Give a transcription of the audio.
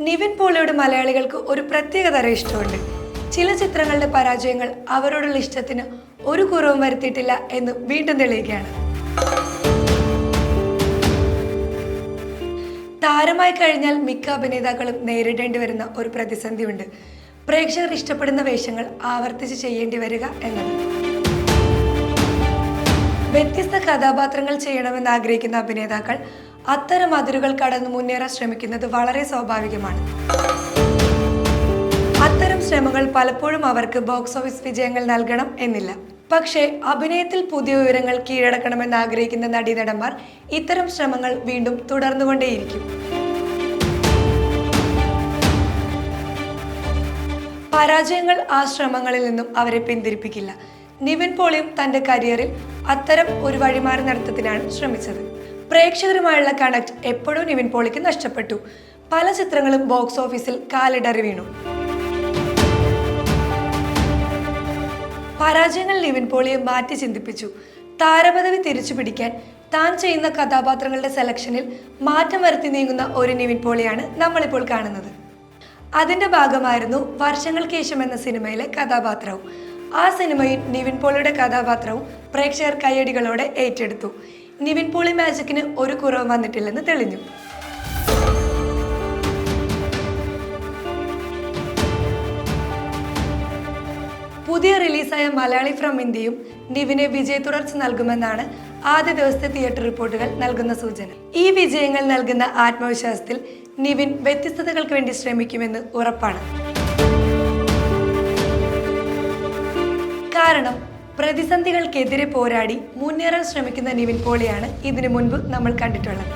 നിവിൻ പോളിയുടെ മലയാളികൾക്ക് ഒരു പ്രത്യേക തരം ഇഷ്ടമുണ്ട്. ചില ചിത്രങ്ങളുടെ പരാജയങ്ങൾ അവരോടുള്ള ഇഷ്ടത്തിന് ഒരു കുറവും വരുത്തിയിട്ടില്ല എന്ന് വീണ്ടും തെളിയുകയാണ് താരമായി കഴിഞ്ഞാൽ മിക്ക അഭിനേതാക്കളും നേരിടേണ്ടി വരുന്ന ഒരു പ്രതിസന്ധിയുണ്ട്. പ്രേക്ഷകർ ഇഷ്ടപ്പെടുന്ന വേഷങ്ങൾ ആവർത്തിച്ച് ചെയ്യേണ്ടി വരിക എന്നത്. വ്യത്യസ്ത കഥാപാത്രങ്ങൾ ചെയ്യണമെന്ന് ആഗ്രഹിക്കുന്ന അഭിനേതാക്കൾ അത്തരം അതിരുകൾ കടന്നു മുന്നേറാൻ ശ്രമിക്കുന്നത് വളരെ സ്വാഭാവികമാണ്. അത്തരം ശ്രമങ്ങൾ പലപ്പോഴും അവർക്ക് ബോക്സ് ഓഫീസ് വിജയങ്ങൾ നൽകണം എന്നില്ല. പക്ഷേ അഭിനയത്തിൽ പുതിയ ഉയരങ്ങൾ കീഴടക്കണമെന്ന് ആഗ്രഹിക്കുന്ന നടീനടന്മാർ ഇത്തരം ശ്രമങ്ങൾ വീണ്ടും തുടർന്നുകൊണ്ടേയിരിക്കും. പരാജയങ്ങൾ ആ ശ്രമങ്ങളിൽ നിന്നും അവരെ പിന്തിരിപ്പിക്കില്ല. നിവിൻ പോളിയും തന്റെ കരിയറിൽ അത്തരം ഒരു വഴിമാറി നടത്തത്തിനാണ് ശ്രമിച്ചത്. പ്രേക്ഷകരുമായുള്ള കണക്ട് എപ്പോഴും നിവിൻ പോളിക്ക് നഷ്ടപ്പെട്ടു. പല ചിത്രങ്ങളും ബോക്സ് ഓഫീസിൽ കാലിടറി വീണു. പരാജയങ്ങൾ നിവിൻ പോളിയെ മാറ്റി ചിന്തിപ്പിച്ചു. താരപദവി തിരിച്ചു പിടിക്കാൻ താൻ ചെയ്യുന്ന കഥാപാത്രങ്ങളുടെ സെലക്ഷനിൽ മാറ്റം വരുത്തി നീങ്ങുന്ന ഒരു നിവിൻ പോളിയാണ് നമ്മളിപ്പോൾ കാണുന്നത്. അതിന്റെ ഭാഗമായിരുന്നു വർഷങ്ങൾക്ക് ശേഷം എന്ന സിനിമയിലെ കഥാപാത്രവും. ആ സിനിമയിൽ നിവിൻ പോളിയുടെ കഥാപാത്രവും പ്രേക്ഷകർ കയ്യടികളോടെ ഏറ്റെടുത്തു. നിവിൻ പോളി മാജിക്കിന് ഒരു കുറവ് വന്നിട്ടില്ലെന്ന് തെളിഞ്ഞു. പുതിയ റിലീസായ മലയാളി ഫ്രം ഇന്ത്യയും നിവിനെ വിജയ തുടർച്ച നൽകുമെന്നാണ് ആദ്യ ദിവസത്തെ തിയേറ്റർ റിപ്പോർട്ടുകൾ നൽകുന്ന സൂചന. ഈ വിജയങ്ങൾ നൽകുന്ന ആത്മവിശ്വാസത്തിൽ നിവിൻ വ്യത്യസ്തതകൾക്ക് വേണ്ടി ശ്രമിക്കുമെന്ന് ഉറപ്പാണ്. കാരണം പ്രതിസന്ധികൾക്കെതിരെ പോരാടി മുന്നേറാൻ ശ്രമിക്കുന്ന നിവിൻ പോളിയാണ് ഇതിനു മുൻപ് നമ്മൾ കണ്ടിട്ടുള്ളത്.